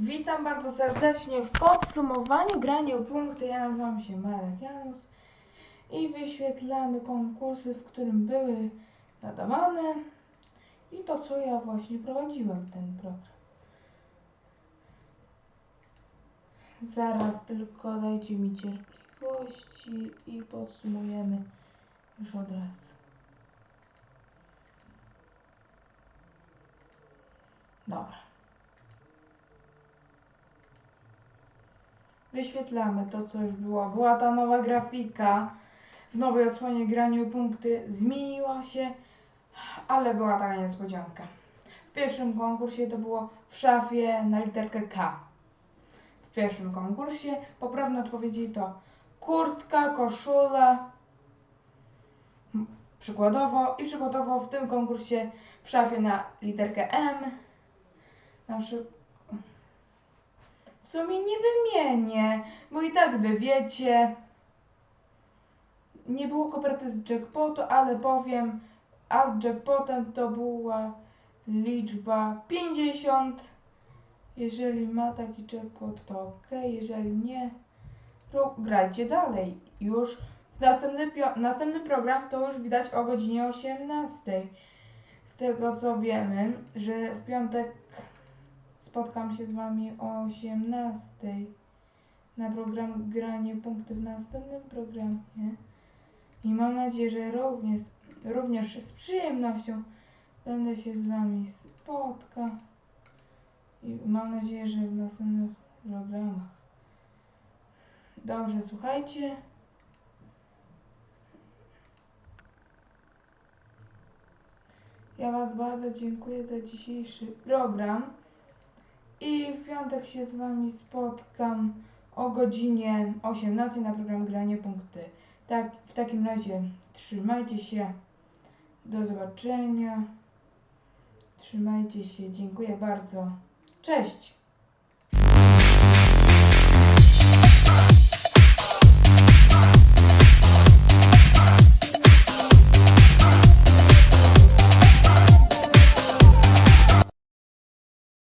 Witam bardzo serdecznie w podsumowaniu grania o punkty. Ja nazywam się Marek Janus i wyświetlamy konkursy, w którym były nadawane i to, co ja właśnie prowadziłem ten program. Zaraz tylko dajcie mi cierpliwości i podsumujemy już od razu. Dobra. Wyświetlamy to, co już było. Była ta nowa grafika. W nowej odsłonie graniu punkty zmieniła się, ale była taka niespodzianka. W pierwszym konkursie to było w szafie na literkę K. W pierwszym konkursie poprawne odpowiedzi to kurtka, koszula, przykładowo i przykładowo w tym konkursie w szafie na literkę M na przykład w sumie nie wymienię, bo i tak wy wiecie. Nie było koperty z jackpotu, ale powiem, a z jackpotem to była liczba 50. Jeżeli ma taki jackpot, to ok. Jeżeli nie, to grajcie dalej. Już następny, następny program to już widać o godzinie 18. Z tego co wiemy, że w piątek spotkam się z Wami o 18 na program Granie Punkty w następnym programie. I mam nadzieję, że również, również z przyjemnością będę się z Wami spotkał. I mam nadzieję, że w następnych programach. Dobrze, słuchajcie. Ja Was bardzo dziękuję za dzisiejszy program. I w piątek się z Wami spotkam o godzinie 18 na program Granie Punkty. Tak, w takim razie trzymajcie się. Do zobaczenia. Trzymajcie się. Dziękuję bardzo. Cześć!